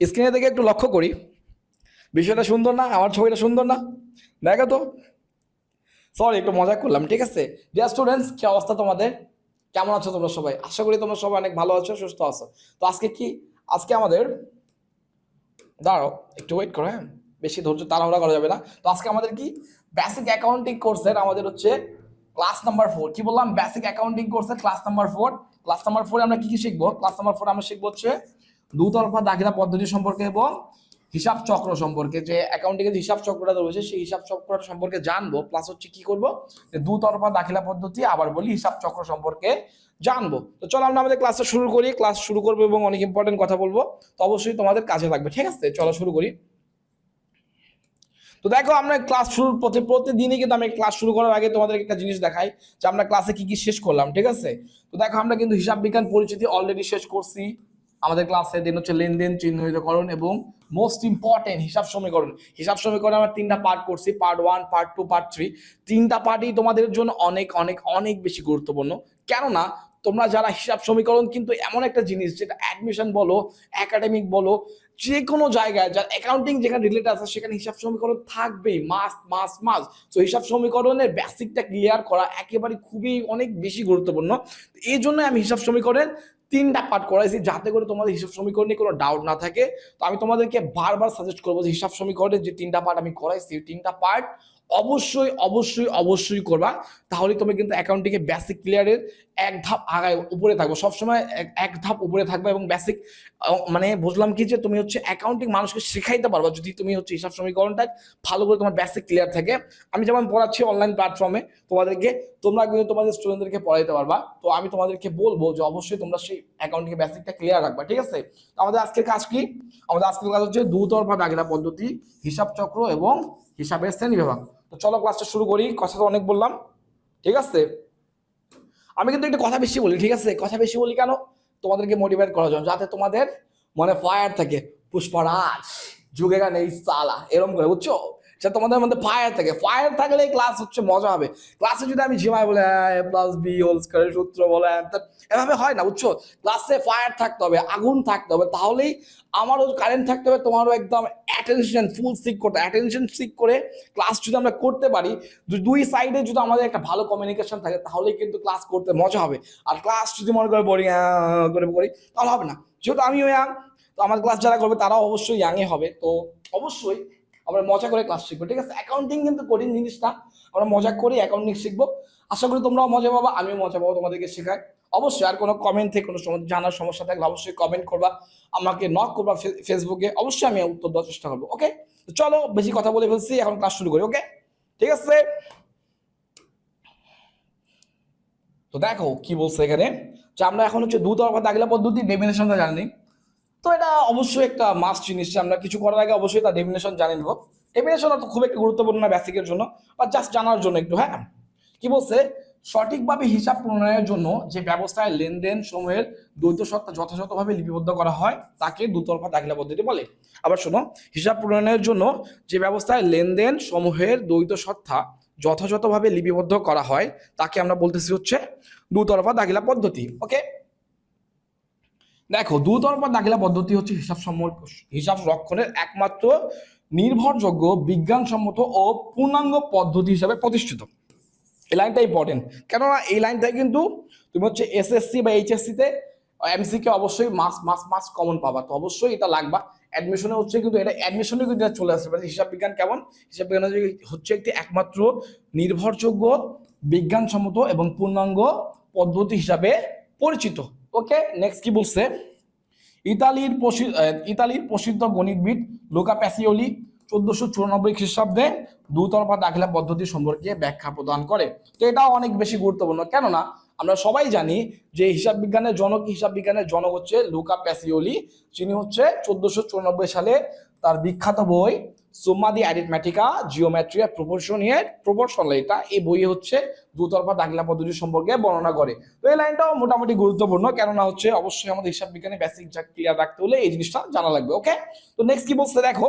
স্ক্রিনে থেকে একটু লক্ষ্য করি। বিষয়টা সুন্দর না? আমার ছবিটা সুন্দর না? দেখো তো। সরি একটু মজা করলাম, ঠিক আছে? ডিয়ার স্টুডেন্টস কি অবস্থা তোমাদের? কেমন আছো তোমরা সবাই? আশা করি তোমরা সবাই অনেক ভালো আছো, সুস্থ আছো। তো আজকে কি? আজকে আমাদের দাঁড়াও, একটু ওয়েট করো হ্যাঁ? বেশি ধৈর্য তাড়াহুড়া করা যাবে না। তো আজকে আমাদের কি? বেসিক অ্যাকাউন্টিং কোর্সের আমাদের হচ্ছে ক্লাস নাম্বার ফোর কি বললাম? বেসিক অ্যাকাউন্টিং কোর্সের class number four class number ফোরে আমরা কি কি শিখব? ক্লাস নাম্বার ফোর আমরা শিখব হচ্ছে দুতরফা দাখিলা পদ্ধতি সম্পর্কে এবং হিসাব চক্র সম্পর্কে যে অ্যাকাউন্টিং এর হিসাব চক্রটা রয়েছে, সেই হিসাব চক্র সম্পর্কে জানব প্লাস হচ্ছে কি করব দুতরফা দাখিলা পদ্ধতি আবার বলি হিসাব চক্র সম্পর্কে জানব। তো চলো আমরা আমাদের ক্লাসটা শুরু করি। ক্লাস শুরু করব এবং অনেক ইম্পর্টেন্ট কথা বলব। তো অবশ্যই তোমাদের কাজে লাগবে, ঠিক আছে? চলো শুরু করি। তো দেখো, আমরা ক্লাস শুরুর প্রতি প্রতিদিনই কিন্তু আমি ক্লাস শুরু করার আগে তোমাদের একটা জিনিস দেখাই, যে আমরা ক্লাসে কি কি শেষ করলাম, ঠিক আছে? তো দেখো, আমরা কিন্তু হিসাব বিজ্ঞান পরিচিতি অলরেডি শেষ করছি। আমাদের ক্লাসে দিন হচ্ছে লেনদেন চিহ্নিতকরণ এবং মোস্ট ইম্পর্টেন্ট হিসাব সমীকরণ। হিসাব সমীকরণ আমরা তিনটা পার্ট করছি part one part two part three তিনটা পার্টই তোমাদের জন্য অনেক অনেক অনেক বেশি গুরুত্বপূর্ণ। কেননা তোমরা যারা হিসাব সমীকরণ কিন্তু এমন একটা জিনিস, যেটা অ্যাডমিশন বলো একাডেমিক বলো যে কোনো জায়গায়, যার অ্যাকাউন্টিং যেখানে রিলেটেড আছে, সেখানে হিসাব সমীকরণ থাকবেই মাস মাস মাস তো হিসাব সমীকরণের বেসিকটা ক্লিয়ার করা একেবারে খুবই অনেক বেশি গুরুত্বপূর্ণ। এই জন্য আমি হিসাব সমীকরণের তিনটা পার্ট করাইছি, যাতে করে তোমাদের হিসাব সমীকরণে কোনো ডাউট না থাকে। তো আমি তোমাদেরকে বারবার সাজেস্ট করব যে হিসাব সমীকরণের যে তিনটা পার্ট আমি করাইছি তিনটা পার্ট অবশ্যই অবশ্যই অবশ্যই করবা। তাহলে তুমি কিন্তু অ্যাকাউন্টিংয়ে বেসিক ক্লিয়ারের এক ধাপ আগায়, উপরে থাকব। সবসময় এক- ধাপ উপরে থাকবে এবং বেসিক মানে বুঝলাম কি যে তুমি হচ্ছে অ্যাকাউন্টিং মানুষকে শেখাইতে পারবা। যদি তুমি হচ্ছে হিসাব সমীকরণটা ভালো করে তোমার বেসিক ক্লিয়ার থাকে। আমি যেমন পড়াচ্ছি অনলাইন প্ল্যাটফর্মে তোমাদেরকে, তোমরা কিন্তু তোমাদের স্টুডেন্টদেরকে পড়াইতে পারবা। তো আমি তোমাদেরকে বলব যে অবশ্যই তোমরা সেই অ্যাকাউন্টিং বেসিকটা ক্লিয়ার রাখবা, ঠিক আছে? আমাদের আজকের কাজ কি? আমাদের আজকের কাজ হচ্ছে দুতরফা দাগিলা পদ্ধতি, হিসাব চক্র এবং হিসাবের শ্রেণি বিভাগ তো চলো ক্লাসটা শুরু করি, কথা তো অনেক বললাম, ঠিক আছে? আমি কিন্তু একটু কথা বেশি বলি, ঠিক আছে? কথা বেশি বলি কেন? তোমাদেরকে মোটিভেট করার জন্য, যাতে তোমাদের মনে ফায়ার থাকে, পুষ্পরাজ, যুগে গানে এই সালা এরকম করে, বুঝছ? সে তোমাদের মধ্যে ফায়ার থাকে। ফায়ার থাকলে ক্লাস হচ্ছে, মজা হবে। ক্লাসে যদি আমি ঝিমাই বলে এ প্লাস বি হোল স্কয়ারের সূত্র বলে এভাবে হয় না, বুঝছ? ক্লাসে ফায়ার থাকতে হবে, আগুন থাকতে হবে, তাহলেই আমারও কারেন্ট থাকতে হবে, তোমারও একদম অ্যাটেনশন ফুল সিক করতে অ্যাটেনশন সিক করে ক্লাস যদি আমরা করতে পারি দুই সাইডে যদি আমাদের একটা ভালো কমিউনিকেশন থাকে, তাহলেই কিন্তু ক্লাস করতে মজা হবে। আর ক্লাস যদি মনে করে বোরিং করে করি তাহলে হবে না। যেহেতু আমিও ইয়াং তো আমার ক্লাস যারা করবে, তারাও অবশ্যই ইয়াংয়ে হবে। তো অবশ্যই আমরা মজা করে ক্লাস শিখব, ঠিক আছে? অ্যাকাউন্টিং কিন্তু কঠিন জিনিস না। আমরা মজা করে অ্যাকাউন্টিং শিখব। আশা করি তোমরাও মজা পাবা, আমিও মজা পাবো তোমাদেরকে শেখাই অবশ্যই আর কোনো কমেন্ট থেকে কোনো জানার সমস্যা থাকলে অবশ্যই কমেন্ট করবা, আমাকে নক করবা ফেসবুকে অবশ্যই আমি উত্তর দেওয়ার চেষ্টা করব ওকে চলো, বেশি কথা বলে ফেলছি, এখন ক্লাস শুরু করি ওকে ঠিক আছে? তো দেখো, কি বলছে এখানে? যে আমরা এখন হচ্ছে দু দুতরফা দাগিলা পদ্ধতি ডেফিনেশনটা জানি। তো এটা অবশ্যই একটা মাস্ট জিনিস আমরা কিছু করার আগে অবশ্যই তার ডেফিনেশন জানি নেব। ডেফিনেশন তো খুব একটা গুরুত্বপূর্ণ না বেসিকের জন্য বা জাস্ট জানার জন্য একটু হ্যাঁ? কি বলছে? সঠিকভাবে হিসাব প্রণয়নের জন্য যে ব্যবস্থায় লেনদেন সমূহের দ্বৈত সত্তা যথাযথভাবে লিপিবদ্ধ করা হয়, তাকে দুতরফা দাখিলা পদ্ধতি বলে। আবার শোনো, হিসাব প্রণয়নের জন্য যে ব্যবস্থায় লেনদেন সমূহের দ্বৈত সত্তা যথাযথভাবে লিপিবদ্ধ করা হয়, তাকে আমরা বলতেছি হচ্ছে দুতরফা দাখিলা পদ্ধতি ওকে দেখো, দুতরফা দাখিলা পদ্ধতি হচ্ছে হিসাব হিসাব রক্ষণের একমাত্র নির্ভরযোগ্য, বিজ্ঞানসম্মত ও পূর্ণাঙ্গ পদ্ধতি হিসাবে প্রতিষ্ঠিত। এই লাইনটা ইম্পর্টেন্ট কেননা এই লাইনটাই কিন্তু তুমি হচ্ছে এসএসসি বা এইচএসসি তে এমসিকে অবশ্যই মাস মাস মাস কমন পাবা। তো অবশ্যই এটা লাগবা। অ্যাডমিশনে হচ্ছে কিন্তু এটা অ্যাডমিশনে কিন্তু চলে আসবে। হিসাব বিজ্ঞান কেমন? হিসাব বিজ্ঞান হচ্ছে একটি একমাত্র নির্ভরযোগ্য, বিজ্ঞানসম্মত এবং পূর্ণাঙ্গ পদ্ধতি হিসাবে পরিচিত। ওকে নেক্সট কি বলছে? ইতালির ইতালির প্রসিদ্ধ গণিতবিদ লোকা প্যাসিওলি চোদ্দশো চুরানব্বই খ্রিস্টাব্দে দুতরফা দাখিলা পদ্ধতি সম্পর্কে ব্যাখ্যা প্রদান করে। তো এটাও অনেক বেশি গুরুত্বপূর্ণ। কেননা, আমরা সবাই জানি যে হিসাব বিজ্ঞানের জনক, হিসাব বিজ্ঞানের জনক হচ্ছে লুকা প্যাসিওলি। যিনি হচ্ছে চোদ্দশো চুরানব্বই সালে তার বিখ্যাত বই সুম্মা দি অ্যারিথমেটিকা জিওমেট্রিয়া প্রপোর্শন এর প্রপোর্শনাল এটা, এই বই হচ্ছে দুতরফা দাখিলা পদ্ধতি সম্পর্কে বর্ণনা করে। তো এই লাইনটাও মোটামুটি গুরুত্বপূর্ণ, কেননা হচ্ছে অবশ্যই আমাদের হিসাব বিজ্ঞানে বেসিক যা ক্লিয়ার রাখতে হলে এই জিনিসটা জানা লাগবে ওকে তো নেক্সট কি বলছে দেখো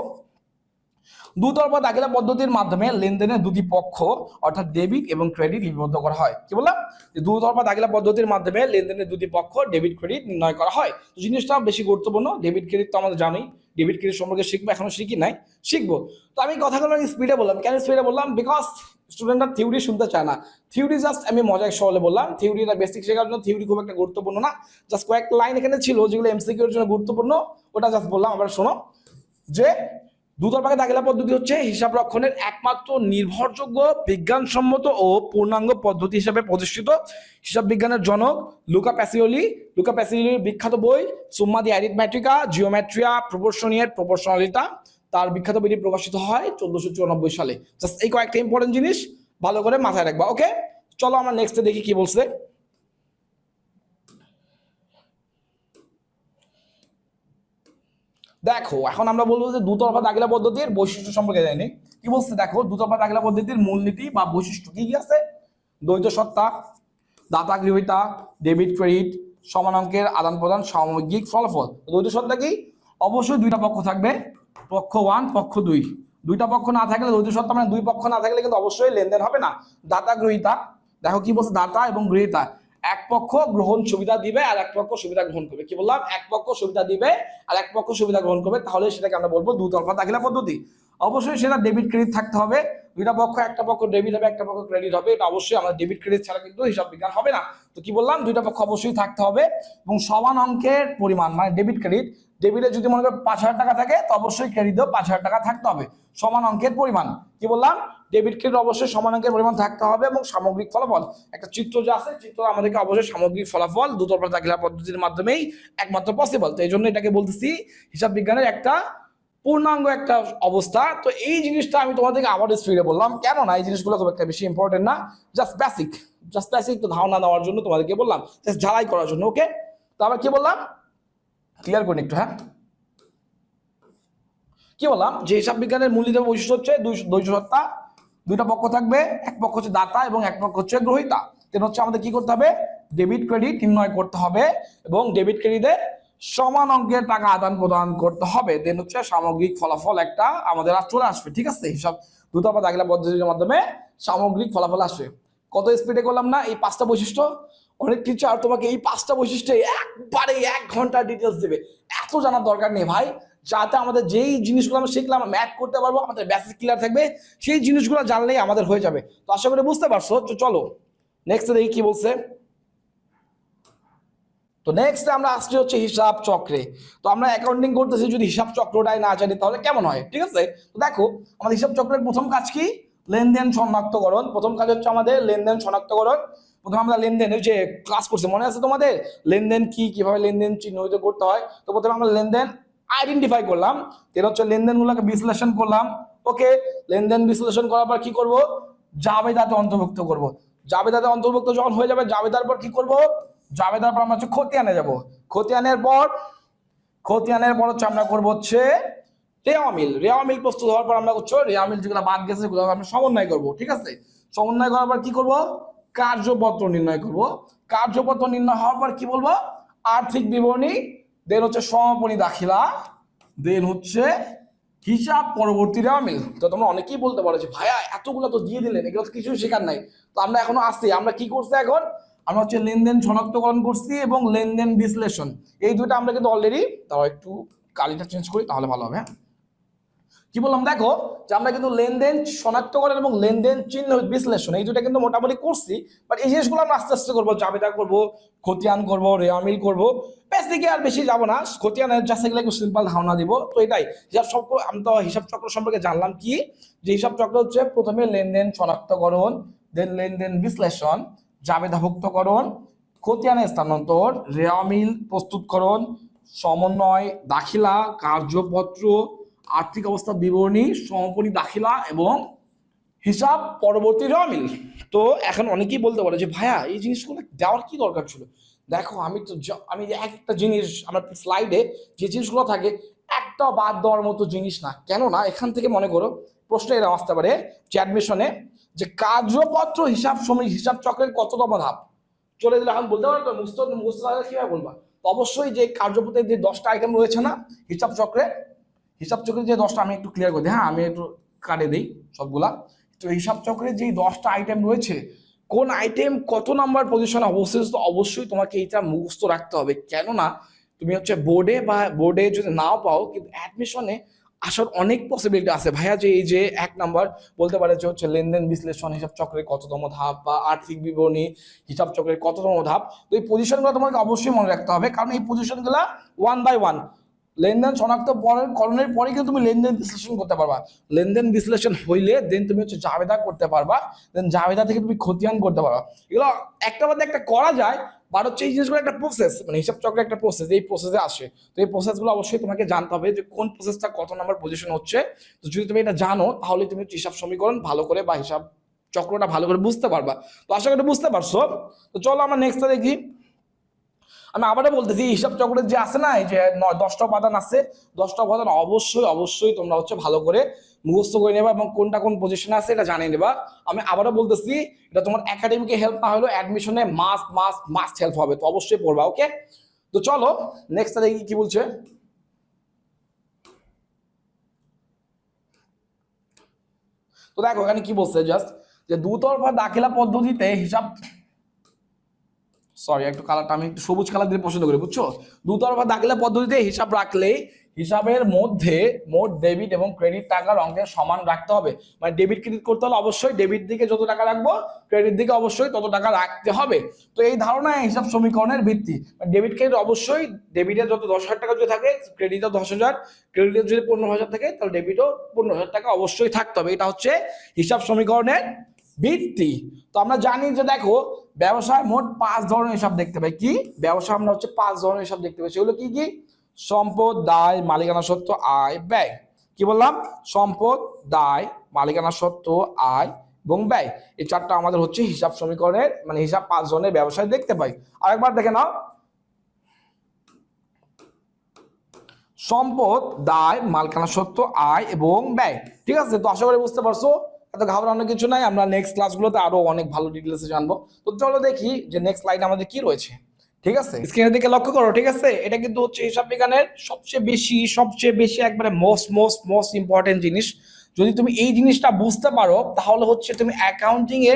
দুতরফা দাখিলা পদ্ধতির মাধ্যমে লেনদেনের দুটি পক্ষ, অর্থাৎ ডেবিট এবং ক্রেডিট লিপিবদ্ধ করা হয়। কি বললাম? যে দুতরফা দাখিলা পদ্ধতির মাধ্যমে লেনদেনের দুটি পক্ষ ডেবিট ক্রেডিট নির্ণয় করা হয়। তো জিনিসটা বেশি গুরুত্বপূর্ণ ডেবিট ক্রেডিট তো আমাদের জানি। ডেবিট ক্রেডিট সম্পর্কে শিখব, এখনও শিখি নাই, শিখব। তো আমি কথাগুলো স্পিডে বললাম। কেন স্পিডে বললাম? বিকজ স্টুডেন্টরা থিওরি শুনতে চায় না। থিওরি জাস্ট আমি মজায় সহলে বললাম। থিওরিটা বেসিক শেখার জন্য থিওরি খুব একটা গুরুত্বপূর্ণ না। জাস্ট কয়েকটা লাইন এখানে ছিল যেগুলো এমসিকিউর জন্য গুরুত্বপূর্ণ, ওটা জাস্ট বললাম। আবার শোনো, যে দুতরফাকে দাখিলা পদ্ধতি হচ্ছে হিসাব রক্ষণের একমাত্র নির্ভরযোগ্য, বিজ্ঞানসম্মত ও পূর্ণাঙ্গ পদ্ধতি হিসেবে প্রতিষ্ঠিত। হিসাব বিজ্ঞানের জনক লুকা প্যাসিওলি। লুকা প্যাসিওলির বিখ্যাত বই সুম্মা দি অ্যারিথমেট্রিকা জিওমেট্রিয়া প্রপোর্শনিয়েট প্রপোর্শনালিটা তার বিখ্যাত বইটি প্রকাশিত হয় চোদ্দশো চুরানব্বই সালে। জাস্ট এই কয়েকটা ইম্পর্টেন্ট জিনিস ভালো করে মাথায় রাখবা ওকে চলো আমরা নেক্সটে দেখি কি বলছে। দেখো, এখন আমরা বলব যে দুতরফা দাখিলা পদ্ধতির বৈশিষ্ট্য সম্পর্কে জানি। কি বলছে? দেখো, দুতরফা দাখিলা পদ্ধতির মূলনীতি বা বৈশিষ্ট্য কি কি আছে? দ্বৈত সত্তা, দাতা গৃহীতা, ডেবিট ক্রেডিট, সমান অঙ্কের আদান প্রদান, সামগ্রিক ফলাফল। দ্বৈত সত্তা কি? অবশ্যই দুইটা পক্ষ থাকবে। পক্ষ ওয়ান, পক্ষ দুই। দুইটা পক্ষ না থাকলে দ্বৈত সত্তা মানে দুই পক্ষ না থাকলে কিন্তু অবশ্যই লেনদেন হবে না। দাতা গৃহীতা, দেখো কি বলছে? দাতা এবং গৃহীতা। এক পক্ষ গ্রহণ সুবিধা দিবে আর এক পক্ষ সুবিধা গ্রহণ করবে। কি বললাম? এক পক্ষ সুবিধা দিবে আর এক পক্ষ সুবিধা গ্রহণ করবে। তাহলে সেটাকে আমরা বলব দুতরফা দাখিলা পদ্ধতি। অবশ্যই সেটা ডেবিট ক্রেডিট থাকতে হবে। দুইটা পক্ষ, একটা পক্ষ ডেবিট হবে, একটা পক্ষ ক্রেডিট হবে। এটা অবশ্যই আমাদের ডেবিট ক্রেডিট ছাড়া কিন্তু হিসাব বিজ্ঞান হবে না। তো কি বললাম? দুইটা পক্ষ অবশ্যই থাকতে হবে এবং সমান অঙ্কের পরিমাণ মানে ডেবিট ক্রেডিট ডেবিটে যদি মনে করো পাঁচ হাজার টাকা থাকে, তো অবশ্যই ক্রেডিটও পাঁচ হাজার টাকা থাকতে হবে। সমান অঙ্কের পরিমাণ। কি বললাম? ডেবিট ক্রেডিট অবশ্যই সমান অঙ্কের পরিমাণ থাকতে হবে এবং সামগ্রিক ফলাফল। একটা চিত্র যে আছে, চিত্র আমাদেরকে অবশ্যই সামগ্রিক ফলাফল দুতরফা দাখিলা পদ্ধতির মাধ্যমেই একমাত্র পসিবল তো এই জন্য এটাকে বলতেছি হিসাব বিজ্ঞানের একটা পূর্ণাঙ্গ একটা অবস্থা। তো এই জিনিসটা আমি তোমাদেরকে আবার স্পিডে বললাম। কেন না এই জিনিসগুলো খুব একটা বেশি ইম্পর্টেন্ট না জাস্ট বেসিক জাস্ট বেসিক তো ধারণা দেওয়ার জন্য তোমাদেরকে বললাম জাস্ট ঝালাই করার জন্য ওকে তো আবার কি বললাম? ক্লিয়ার করুন একটু হ্যাঁ? কি বললাম? যে হিসাব বিজ্ঞানের মূলনীতি বৈশিষ্ট্য হচ্ছে দুই সত্তা, দুইটা পক্ষ থাকবে, এক পক্ষ হচ্ছে দাতা এবং এক পক্ষ হচ্ছে গ্রহিতা। তেন হচ্ছে আমাদের কি করতে হবে? ডেবিট ক্রেডিট নির্ণয় করতে হবে এবং ডেবিট ক্রেডিটে সমান অঙ্কের টাকা আদান প্রদান করতে হবে। দেন হচ্ছে সামগ্রিক ফলাফল একটা আমাদের আর চলে আসবে, ঠিক আছে? হিসাব দ্রুতপা দাখিলা পদ্ধতির মাধ্যমে সামগ্রিক ফলাফল আসবে। কত স্পিডে করলাম না? এই পাঁচটা বৈশিষ্ট্য। অনেক টিচার তোমাকে এই পাঁচটা বৈশিষ্ট্য একবারে এক ঘণ্টা ডিটেলস দেবে। এত জানার দরকার নেই ভাই। যাতে আমাদের যেই জিনিসগুলো আমরা শিখলাম ম্যাথ করতে পারব, আমাদের বেসিক ক্লিয়ার থাকবে, সেই জিনিসগুলো জানলেই আমাদের হয়ে যাবে। তো আশা করি বুঝতে পারছ চলো নেক্সট দেখি কি বলছে। তো নেক্সট আমরা আসছি হচ্ছে হিসাব চক্রে। তো আমরা অ্যাকাউন্টিং করতেছি, যদি হিসাব চক্রটাই না জানি তাহলে কেমন হয়? ঠিক আছে? তো দেখো, আমাদের হিসাব চক্রের প্রথম কাজ কি? লেনদেন শনাক্তকরণ। প্রথম কাজ হচ্ছে আমাদের লেনদেন শনাক্তকরণ। প্রথমে আমরা লেনদেন ওই যে ক্লাস করছি, মনে আছে তোমাদের? লেনদেন কি, কীভাবে লেনদেন চিহ্নিত করতে হয়? তো প্রথমে আমরা লেনদেন আইডেন্টিফাই করলাম। এর হচ্ছে লেনদেনগুলোকে বিশ্লেষণ করলাম। ওকে লেনদেন বিশ্লেষণ করার পর কি করব? জাবেদাতে অন্তর্ভুক্ত করব। জাবেদাতে অন্তর্ভুক্ত যখন হয়ে যাবে, জাবেদার পর কি করব? জাবেদার পর আমরা হচ্ছে খতিয়ানে যাব। খতিয়ানের পর খতিয়ানের পর হচ্ছে আমরা করব হচ্ছে রেওয়া মিল রেওয়া মিল প্রস্তুত হওয়ার পর আমরা করছ রেওয়া মিল যেগুলো বাদ গেছে সেগুলো আমরা সমন্বয় করব, ঠিক আছে? সমন্বয় করার পর কি করব? কার্যপত্র নির্ণয় করব। কার্যপত্র নির্ণয় হওয়ার পর কি বলব? আর্থিক বিবরণী দেন হচ্ছে সমাপনী দাখিলা দেন হচ্ছে হিসাব পরবর্তী রেওয়া মিল তো তোমরা অনেকেই বলতে পারো যে, ভাইয়া, এতগুলো তো দিয়ে দিলেন, এগুলো তো কিছুই শেখার নাই। তো আমরা এখনও আসছি আমরা কি করছি এখন? আমরা হচ্ছে লেনদেন শনাক্তকরণ করছি এবং লেনদেন বিশ্লেষণ। এই দুটো আমরা কিন্তু অলরেডি তাও একটু কালিটা চেঞ্জ করি, তাহলে ভালো হবে হ্যাঁ? কি বললাম? দেখো যে আমরা কিন্তু লেনদেন শনাক্তকরণ এবং লেনদেন চিহ্ন বিশ্লেষণ, এই দুটো কিন্তু মোটামুটি করছি বাট এই জিনিসগুলো আমরা আস্তে আস্তে করব, জাবেদা করব, খতিয়ান করব, রেয়ামিল করব বেসিকে আর বেশি যাব না খতিয়ানের যা সেগুলো একটু সিম্পল ধারণা দিব। তো এটাই হিসাব চক্র আমি তো হিসাব চক্র সম্পর্কে জানলাম কি, যে হিসাব চক্র হচ্ছে প্রথমে লেনদেন শনাক্তকরণ দেন লেনদেন বিশ্লেষণ জাবেদাভুক্তকরণ, খতিয়ানে স্থানান্তর রেয়ামিল প্রস্তুতকরণ, সমন্বয়, দাখিলা, কার্যপত্র, আর্থিক অবস্থা বিবরণী সমাপনী দাখিলা এবং হিসাব পরবর্তী রেয়ামিল তো এখন অনেকেই বলতে পারে যে, ভাইয়া, এই জিনিসগুলো দেওয়ার কি দরকার ছিল? দেখো, আমি তো আমি যে একটা জিনিস, আমার স্লাইডে যে জিনিসগুলো থাকে, একটা বাদ দেওয়ার মতো জিনিস না। কেন না এখান থেকে মনে করো প্রশ্ন এরকম আসতে পারে, যে অ্যাডমিশনে যে কার্যপত্র হিসাব সময় হিসাব চক্রের কত কততম ধাপ? চলে দিলে এখন বলতে পারো তো মুস্ত মুস্ত কীভাবে বলবা? অবশ্যই যে কার্যপত্রের যে দশটা আইটেম রয়েছে না, হিসাব চক্রে, হিসাব চক্রের যে দশটা আমি একটু ক্লিয়ার করে দিই হ্যাঁ আমি একটু কাটে দিই সবগুলা। তো হিসাব চক্রের যে দশটা আইটেম রয়েছে, কোন আইটেম কত নাম্বার পজিশনে অবস্থিত, তো অবশ্যই তোমাকে এটা মুখস্থ রাখতে হবে। কেননা, তুমি হচ্ছে বোর্ডে বা বোর্ডে যদি নাও পাও, কিন্তু অ্যাডমিশনে আসার অনেক পসিবিলিটি আছে। ভাইয়া যে এই যে এক নাম্বার বলতে পারে যে হচ্ছে লেনদেন বিশ্লেষণ, হিসাব চক্রের কততম ধাপ বা আর্থিক বিবরণী, হিসাব চক্রের কততম ধাপ, তো এই পজিশনগুলো তোমাকে অবশ্যই মনে রাখতে হবে। কারণ এই পজিশনগুলো ওয়ান বাই ওয়ান লেনদেন শনাক্ত করণের পরে কিন্তু তুমি লেনদেন বিশ্লেষণ করতে পারবা। লেনদেন বিশ্লেষণ হইলে দেন তুমি হচ্ছে জাবেদা করতে পারবা দেন জাবেদা থেকে তুমি খতিয়ান করতে পারবা। এগুলো একটা বাদে একটা করা যায় বাট হচ্ছে এই জিনিসগুলো একটা প্রসেস মানে হিসাব চক্রের একটা প্রসেস এই প্রসেসে আসে। তো এই প্রসেসগুলো অবশ্যই তোমাকে জানতে হবে যে কোন প্রসেসটা কত নাম্বার পজিশন হচ্ছে। তো যদি তুমি এটা জানো, তাহলে তুমি হচ্ছে হিসাব সমীকরণ ভালো করে বা হিসাব চক্রটা ভালো করে বুঝতে পারবা। তো আশা করি বুঝতে পারছ। তো চলো আমরা নেক্সটটা দেখি। আমি আবারও বলতেছি, হিসাব চক্রের যে আছে না যে দশটা উপাদান আছে, দশটা উপাদান অবশ্যই অবশ্যই তোমরা হচ্ছে ভালো করে মুখস্থ করে নেবা এবং কোনটা কোন পজিশনে আছে এটা জানিয়ে নেবা। আমি আবারও বলতেছি, এটা তোমার একাডেমিকে হেল্প না হলেও অ্যাডমিশনে মাস্ট মাস্ট মাস্ট হেল্প হবে, তো অবশ্যই পড়বা ওকে তো চলো নেক্সট দেখি কি বলছে। তো দেখো, এখানে কি বলছে জাস্ট যে দুতরফা দাখিলা পদ্ধতিতে হিসাব সরি একটু কালারটা আমি একটু সবুজ কালার দিয়ে পছন্দ করি, বুঝছ? দুতরফা দাখিলা পদ্ধতিতে হিসাব রাখলে হিসাবের মধ্যে মোট ডেবিট এবং ক্রেডিট টাকার অঙ্কের সমান রাখতে হবে। মানে ডেবিট ক্রেডিট করতে হলে অবশ্যই ডেবিট দিকে যত টাকা রাখব ক্রেডিট দিকে অবশ্যই তত টাকা রাখতে হবে। তো এই ধারণা হিসাব সমীকরণের ভিত্তি। ডেবিট ক্রেডিট অবশ্যই ডেবিটের যত দশ হাজার টাকা যদি থাকে ক্রেডিটও দশ হাজার ক্রেডিটের যদি পনেরো হাজার থাকে, তাহলে ডেবিটও পনেরো হাজার টাকা অবশ্যই থাকতে হবে। এটা হচ্ছে হিসাব সমীকরণের ভিত্তি। তো আমরা জানি যে দেখো, ব্যবসায় মোট পাঁচ ধরনের হিসাব দেখতে পাই। কি? ব্যবসা আমরা হচ্ছে পাঁচ ধরনের হিসাব দেখতে পাই। সেগুলো কি কি? সম্পদ, দায়, মালিকানা সত্ত্ব আয়, ব্যয়। কি বললাম? সম্পদ, দায়, মালিকানা সত্ত্ব আয় এবং ব্যয়। এই চারটা আমাদের হচ্ছে হিসাব সমীকরণের মানে হিসাব পাঁচ ধরনের ব্যবসায় দেখতে পাই। আরেকবার দেখে নাও। সম্পদ, দায়, মালিকানা সত্ত্ব আয় এবং ব্যয়। ঠিক আছে? তো আশা করি বুঝতে পারছ? এত ঘাবড়ানোর কিছু নাই, আমরা নেক্সট ক্লাসগুলোতে আরও অনেক ভালো ডিটেলসে জানব। তো চলো দেখি যে নেক্সট লাইন আমাদের কি রয়েছে, ঠিক আছে? স্ক্রিনের দিকে লক্ষ্য করো, ঠিক আছে? এটা কিন্তু হচ্ছে হিসাব বিজ্ঞানের সবচেয়ে বেশি সবচেয়ে বেশি একবারে মোস্ট মোস্ট মোস্ট ইম্পর্টেন্ট জিনিস। যদি তুমি এই জিনিসটা বুঝতে পারো, তাহলে হচ্ছে তুমি অ্যাকাউন্টিং এ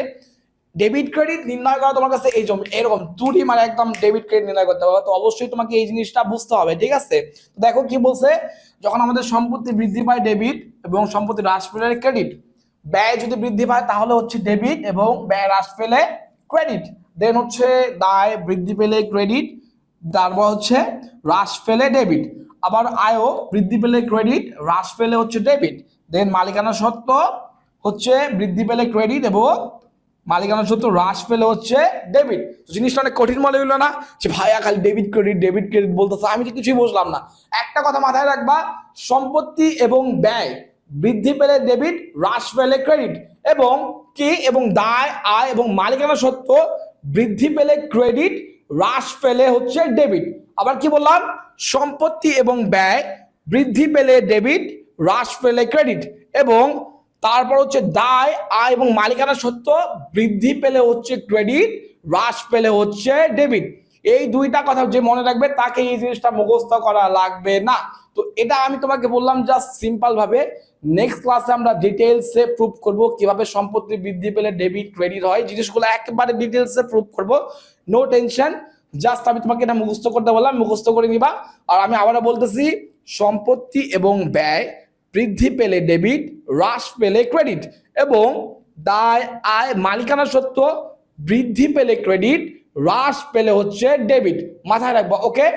ডেবিট ক্রেডিট নির্ণয় করা তোমার কাছে এই এরকম দুটি মানে একদম ডেবিট ক্রেডিট নির্ণয় করতে হবে। তো অবশ্যই তোমাকে এই জিনিসটা বুঝতে হবে, ঠিক আছে? দেখো কি বলছে, যখন আমাদের সম্পত্তি বৃদ্ধি পায় ডেবিট এবং সম্পত্তি হ্রাস পেলে ক্রেডিট ব্যয় যদি বৃদ্ধি পায়, তাহলে হচ্ছে ডেবিট এবং ব্যয় হ্রাস পেলে ক্রেডিট দেন হচ্ছে দায় বৃদ্ধি পেলে ক্রেডিট তারপর হচ্ছে হ্রাস পেলে ডেবিট আবার আয়ও বৃদ্ধি পেলে ক্রেডিট হ্রাস পেলে হচ্ছে ডেবিট দেন মালিকানা সত্ত্ব হচ্ছে বৃদ্ধি পেলে ক্রেডিট এবং মালিকানা সত্ত্ব হ্রাস পেলে হচ্ছে ডেবিট জিনিসটা অনেক কঠিন মনে হইল না যে, ভাইয়া, খালি ডেবিট ক্রেডিট ডেবিট ক্রেডিট বলতেছে। আমি তো কিছুই বুঝলাম না। একটা কথা মাথায় রাখবা, সম্পত্তি এবং ব্যয় বৃদ্ধি পেলে ডেবিট হ্রাস পেলে ক্রেডিট এবং কি এবং দায়, আয় এবং মালিকানা সত্ত্ব বৃদ্ধি পেলে ক্রেডিট হ্রাস পেলে হচ্ছে ডেবিট আবার কি বললাম? সম্পত্তি এবং ব্যয় বৃদ্ধি পেলে ডেবিট হ্রাস পেলে ক্রেডিট এবং তারপর হচ্ছে দায়, আয় এবং মালিকানা সত্ত্ব বৃদ্ধি পেলে হচ্ছে ক্রেডিট হ্রাস পেলে হচ্ছে ডেবিট এই দুইটা কথা যে মনে রাখবে তাকে এই জিনিসটা মুখস্থ করা লাগবে না। তো এটা আমি তোমাকে বললাম জাস্ট সিম্পল ভাবে নেক্সট ক্লাসে আমরা ডিটেলসে প্রুভ করব কীভাবে সম্পত্তি বৃদ্ধি পেলে ডেবিট ক্রেডিট হয়। জিনিসগুলো একেবারে ডিটেলসে প্রুভ করব। নো টেনশন জাস্ট আমি তোমাকে এটা মুখস্থ করতে বললাম, মুখস্থ করে নিবা। আর আমি আবারও বলতেছি, সম্পত্তি এবং ব্যয় বৃদ্ধি পেলে ডেবিট হ্রাস পেলে ক্রেডিট এবং দায়, আয়, মালিকানা সত্ত্ব বৃদ্ধি পেলে ক্রেডিট হ্রাস পেলে হচ্ছে ডেবিট মাথায় রাখবা ওকে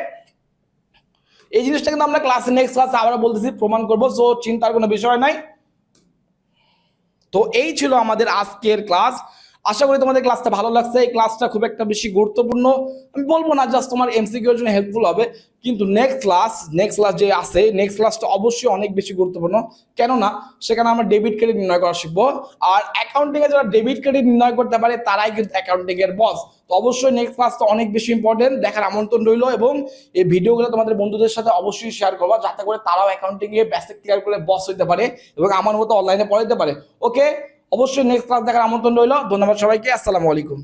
এই জিনিসটা কিন্তু আমরা ক্লাস নেক্সট ক্লাস আবার বলতেছি, প্রমাণ করব সো চিন্তার কোনো বিষয় নাই। তো এই ছিল আমাদের আজকের ক্লাস আশা করি তোমাদের ক্লাসটা ভালো লাগছে। এই ক্লাসটা খুব একটা বেশি গুরুত্বপূর্ণ। আমি বলব না জাস্ট তোমার এমসিকিউর জন্য হেল্পফুল হবে। কিন্তু নেক্সট ক্লাস নেক্সট ক্লাস যে আছে নেক্সট ক্লাসটা অবশ্যই অনেক বেশি গুরুত্বপূর্ণ। কেননা, সেখানে আমরা ডেবিট ক্রেডিট নির্ণয় করা শিখব। আর অ্যাকাউন্টিং এ যারা ডেবিট ক্রেডিট নির্ণয় করতে পারে, তারাই কিন্তু অ্যাকাউন্টিং এর বস তো অবশ্যই নেক্সট ক্লাসটা অনেক বেশি ইম্পর্টেন্ট দেখার আমন্ত্রণ রইল এবং এই ভিডিওগুলো তোমাদের বন্ধুদের সাথে অবশ্যই শেয়ার করবা, যাতে করে তারাও অ্যাকাউন্টিং এ বেসিক ক্লিয়ার করে বস হইতে পারে এবং আমার মতো অনলাইনে পড়াইতে পারে। ওকে অবশ্যই নেক্সট ক্লাস দেখার আমন্ত্রণ রইল। ধন্যবাদ সবাইকে। আসসালামু আলাইকুম।